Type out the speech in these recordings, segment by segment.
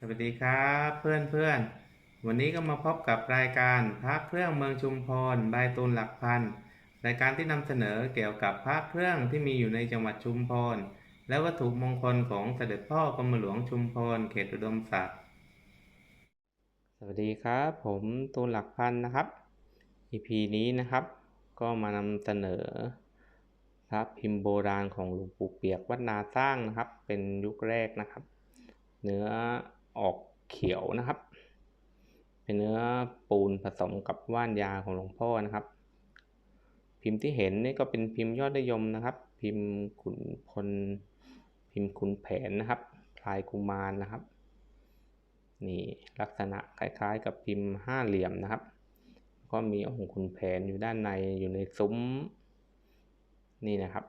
สวัสดีครับเพื่อนเพื่อนวันนี้ก็มาพบกับรายการพระเครื่องเมืองชุมพรบายตูนหลักพันรายการที่นำเสนอเกี่ยวกับพระเครื่องที่มีอยู่ในจังหวัดชุมพรและวัตถุมงคลของเสด็จพ่อกรมหลวงชุมพรเขตอุดมศักดิ์สวัสดีครับผมตูนหลักพันนะครับ EP นี้นะครับ ก็มานำเสนอพระพิมพ์โบราณของหลวงปู่เปียกวัดนาสร้างนะครับ เป็นยุคแรกนะครับ เนื้อ ออกเขียวนะครับ เป็นเนื้อปูนผสมกับว่านยาของหลวงพ่อนะครับ พิมพ์ที่เห็นนี่ก็เป็นพิมพ์ยอดนิยมนะครับ พิมพ์ขุนพลพิมพ์ขุนแผนนะครับพลายกุมารนะครับนี่ลักษณะคล้ายๆ กับพิมพ์ห้าเหลี่ยมนะครับ ก็มีองค์ขุนแผนอยู่ด้านในอยู่ในซุ้มนี่นะครับ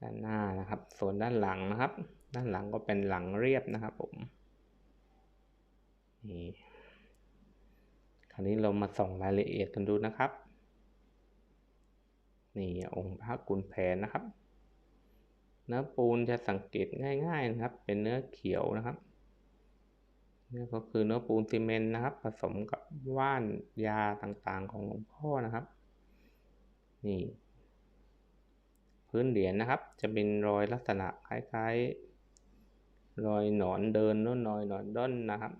ด้านหน้านะครับ ส่วนด้านหลังนะครับ ด้านหลังก็เป็นหลังเรียบนะครับผมนี่คราวนี้เรามาส่องรายละเอียดกันดูนะครับ นี่องค์พระกุนแผนนะครับ เนื้อปูนจะสังเกตง่ายๆนะครับ เป็นเนื้อเขียวนะครับนี่ก็คือเนื้อปูนซีเมนต์นะครับ ผสมกับว่านยาต่างๆของหลวงพ่อนะครับ นี่ พื้นเหรียญนะครับ จะเป็นรอยลักษณะคล้ายๆ รอยหนอนเดินน้นรอยหนอนด้นนะครับ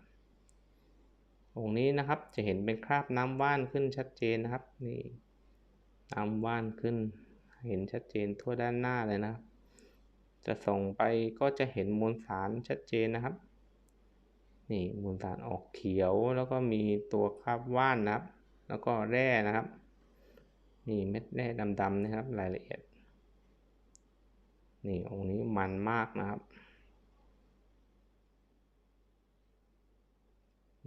องค์นี้นะครับจะเห็นเป็นคราบน้ำว่านขึ้นชัดเจนนะครับนี่น้ำว่านขึ้น เห็นชัดเจนทั่วด้านหน้าเลยนะครับ จะส่งไปก็จะเห็นมวลสารชัดเจนนะครับนี่มวลสารออกเขียวแล้วก็มีตัวคราบว่านนะครับ แล้วก็แร่นะครับนี่เม็ดแร่ดำๆนะครับรายละเอียด นี่องค์นี้มันมากนะครับ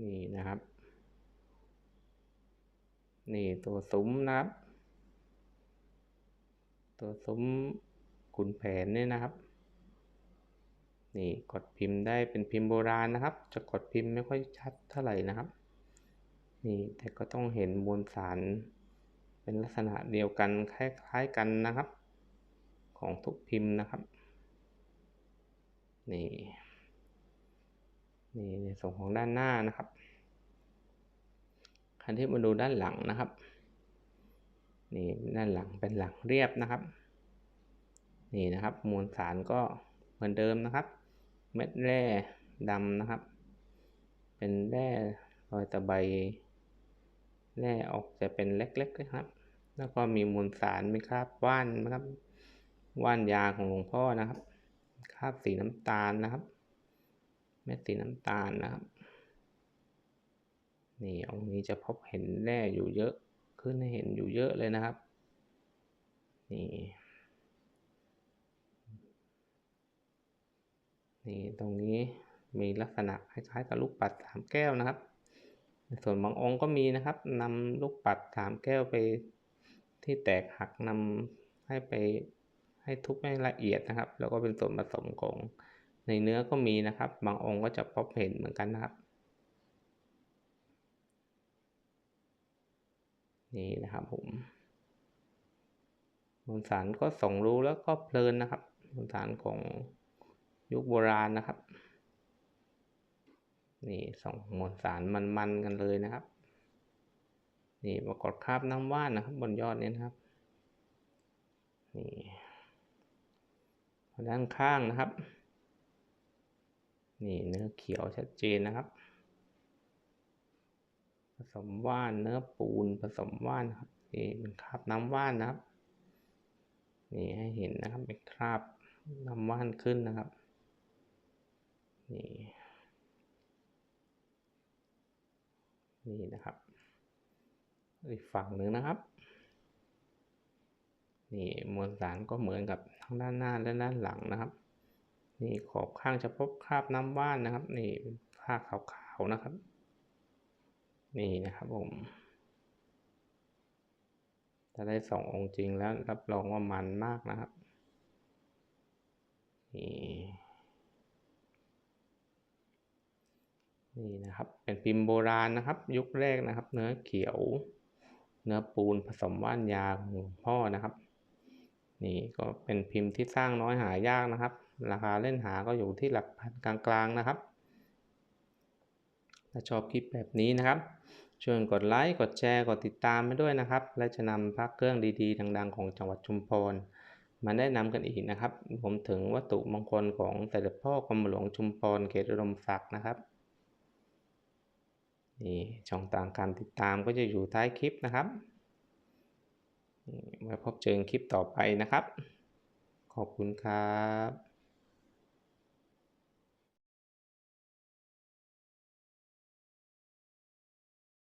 นี่นะครับ นี่ตัวซุ้มนะครับ ตัวซุ้มขุนแผนเนี่ยนะครับ นี่กดพิมพ์ได้เป็นพิมพ์โบราณนะครับ จะกดพิมพ์ไม่ค่อยชัดเท่าไหร่นะครับ นี่แต่ก็ต้องเห็นมวลสารเป็นลักษณะเดียวกันคล้ายๆกันนะครับ ของทุกพิมพ์นะครับ นี่ นี่ในส่วนของด้านหน้านะครับคันที่มาดูด้านหลังนะครับ นี่ด้านหลังเป็นหลังเรียบนะครับ นี่นะครับมวลสารก็เหมือนเดิมนะครับ เม็ดแร่ดำนะครับ เป็นแร่รอยตะไบแร่ออกจะเป็นเล็กๆนะครับ แล้วก็มีมวลสารมีคราบว่านนะครับ ว่านยาของหลวงพ่อนะครับ คราบสีน้ำตาลนะครับ เม็ดสีน้ำตาลนะครับ นี่องค์นี้จะพบเห็นแร่อยู่เยอะขึ้นให้เห็นอยู่เยอะเลยนะครับ นี่นี่ตรงนี้มีลักษณะคล้ายๆกับลูกปัดสามแก้วนะครับ ส่วนบางองค์ก็มีนะครับนำลูกปัดสามแก้วไปที่แตกหักนำให้ไปให้ทุบให้ละเอียดนะครับ แล้วก็เป็นส่วนผสมของ ในเนื้อก็มีนะครับ บางองค์ก็จะพบเห็นเหมือนกันนะครับนี่นะครับผมมวลสารก็ส่งรู้แล้วก็เพลินนะครับมวลสารของยุคโบราณนะครับ นี่ส่งมวลสารมันๆกันเลยนะครับ นี่ปรากฏคราบน้ำว่านนะครับ บนยอดนี้นะครับ นี่ด้านข้างนะครับ นี่เนื้อเขียวชัดเจนนะครับ ผสมว่านเนื้อปูนผสมว่านครับนี่เป็นคราบน้ำว่านนะครับ นี่ให้เห็นนะครับเป็นคราบน้ำว่านขึ้นนะครับ นี่ นี่นะครับ อีกฝั่งหนึ่งนะครับ นี่มวลสารก็เหมือนกับทั้งด้านหน้าและด้านหลังนะครับ นี่ขอบข้างจะพบคราบน้ำว่านนะครับ นี่เป็นผ้าขาวๆนะครับ นี่นะครับผมถ้าได้สององค์จริงแล้วรับรองว่ามันมากนะครับนี่นี่นะครับ เป็นพิมพ์โบราณนะครับ ยุคแรกนะครับ เนื้อเขียว เนื้อปูนผสมว่านยาของหลวงพ่อนะครับ นี่ก็เป็นพิมพ์ที่สร้างน้อยหายากนะครับ ราคาเล่นหาก็อยู่ที่หลักพันกลางๆนะครับ ถ้าชอบคลิปแบบนี้นะครับช่วยกดไลค์กดแชร์กดติดตามให้ด้วยนะครับ และจะนำพระเครื่องดีๆ ดังๆ ของจังหวัดชุมพรมาแนะนำกันอีกนะครับ ผมถึงวัตถุมงคลของแต่ละพ่อกรมหลวงชุมพรเขตอุดมศักดิ์นะครับนี่ช่องทางการติดตามก็จะอยู่ท้ายคลิปนะครับนี่ไว้พบเจอคลิปต่อไปนะครับ ขอบคุณครับ